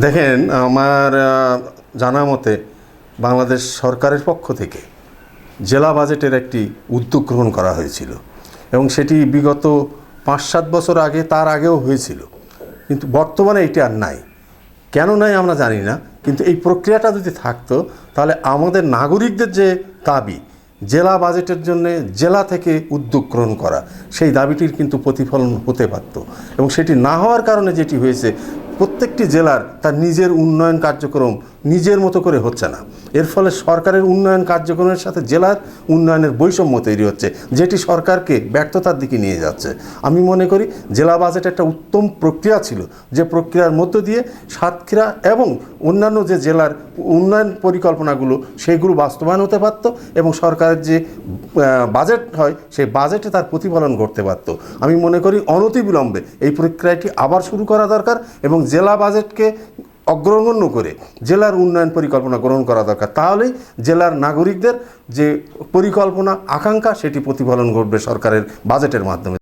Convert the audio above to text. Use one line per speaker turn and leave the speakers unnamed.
দেখেন, আমার জানা মতে বাংলাদেশ সরকারের পক্ষ থেকে জেলা বাজেটের একটি উদ্যোগ গ্রহণ করা হয়েছিল এবং সেটি বিগত পাঁচ সাত বছর আগে, তার আগেও হয়েছিল। কিন্তু বর্তমানে এটি আর নাই। কেন নাই আমরা জানি না, কিন্তু এই প্রক্রিয়াটা যদি থাকতো, তাহলে আমাদের নাগরিকদের যে দাবি, জেলা বাজেটের জন্য জেলা থেকে উদ্যোগ গ্রহণ করা, সেই দাবিটির কিন্তু প্রতিফলন হতে পারত। এবং সেটি না হওয়ার কারণে যেটি হয়েছে প্রত্যেকটি জেলার তার নিজের উন্নয়ন কার্যক্রম নিজের মতো করে হচ্ছে না। এর ফলে সরকারের উন্নয়ন কার্যক্রমের সাথে জেলার উন্নয়নের বৈষম্য তৈরি হচ্ছে, যেটি সরকারকে ব্যর্থতার দিকে নিয়ে যাচ্ছে। আমি মনে করি জেলা বাজেট একটা উত্তম প্রক্রিয়া ছিল, যে প্রক্রিয়ার মধ্য দিয়ে সাতক্ষীরা এবং অন্যান্য যে জেলার উন্নয়ন পরিকল্পনাগুলো, সেগুলো বাস্তবায়ন হতে পারত এবং সরকারের যে বাজেট হয়, সেই বাজেটে তার প্রতিফলন ঘটতে পারত। আমি মনে করি অনতিবিলম্বে এই প্রক্রিয়াটি আবার শুরু করা দরকার এবং জেলা বাজেটকে অগ্রগণ্য করে জেলার উন্নয়ন পরিকল্পনা গ্রহণ করা দরকার। তাহলেই জেলার নাগরিকদের যে পরিকল্পনা, আকাঙ্ক্ষা, সেটি প্রতিফলন ঘটবে সরকারের বাজেটের মাধ্যমে।